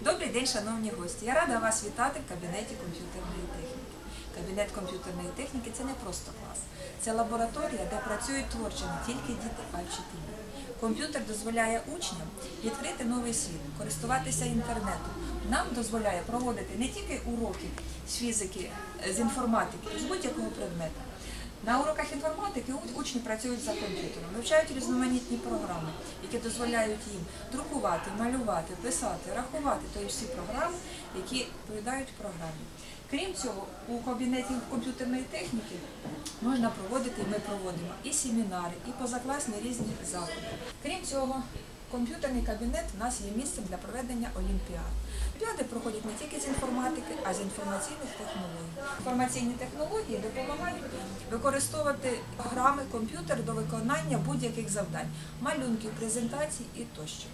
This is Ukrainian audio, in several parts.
Добрий день, шановні гості. Я рада вас вітати в кабінеті комп'ютерної техніки. Кабінет комп'ютерної техніки це не просто клас, це лабораторія, де працюють творчо не тільки діти, а й вчителі. Комп'ютер дозволяє учням відкрити новий світ, користуватися інтернетом. Нам дозволяє проводити не тільки уроки з фізики, з інформатики, з будь-якого предмета. На уроках інформатики учні працюють за комп'ютером, вивчають різноманітні програми, які дозволяють їм друкувати, малювати, писати, рахувати, тобто всі програми, які відповідають програмі. Крім цього, у кабінеті комп'ютерної техніки можна проводити, і ми проводимо і семінари, і позакласні різні заходи. Крім цього, комп'ютерний кабінет у нас є місцем для проведення олімпіад. Олімпіади проходять не тільки з інформатики, а з інформаційних технологій. Інформаційні технології допомагають використовувати програми, комп'ютер до виконання будь-яких завдань, малюнків, презентацій і тощо.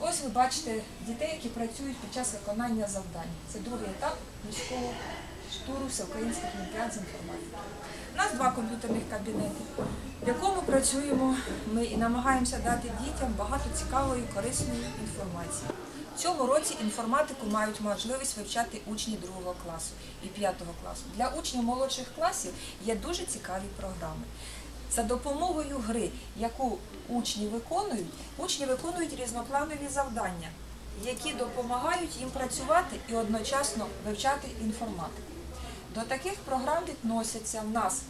Ось ви бачите дітей, які працюють під час виконання завдань. Це другий етап міського штуру всеукраїнських олімпіад з інформатики. У нас два комп'ютерних кабінети, в якому працюємо ми і намагаємося дати дітям багато цікавої, корисної інформації. В цьому році інформатику мають можливість вивчати учні другого класу і п'ятого класу. Для учнів молодших класів є дуже цікаві програми. За допомогою гри, яку учні виконують, учні виконують різнопланові завдання, які допомагають їм працювати і одночасно вивчати інформатику. До таких програм відносяться в нас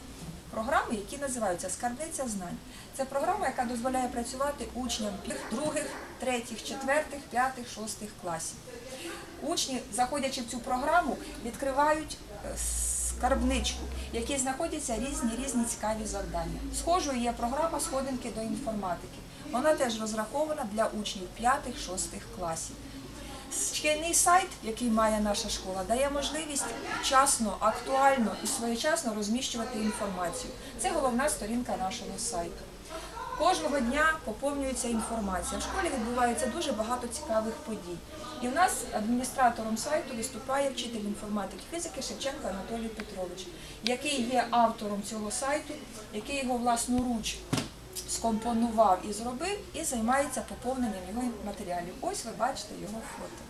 програми, які називаються Скарбниця знань. Це програма, яка дозволяє працювати учням других, третіх, четвертих, п'ятих, шостих класів. Учні, заходячи в цю програму, відкривають е, скарбничку, в якій знаходяться різні різні цікаві завдання. Схожою є програма Сходинки до інформатики. Вона теж розрахована для учнів 5-6 класів. Шкільний сайт, який має наша школа, дає можливість вчасно, актуально і своєчасно розміщувати інформацію. Це головна сторінка нашого сайту. Кожного дня поповнюється інформація. В школі відбувається дуже багато цікавих подій. І в нас адміністратором сайту виступає вчитель інформатики фізики Шевченко Анатолій Петрович, який є автором цього сайту, який його власноруч скомпонував і зробив, і займається поповненням його матеріалів. Ось ви бачите його фото.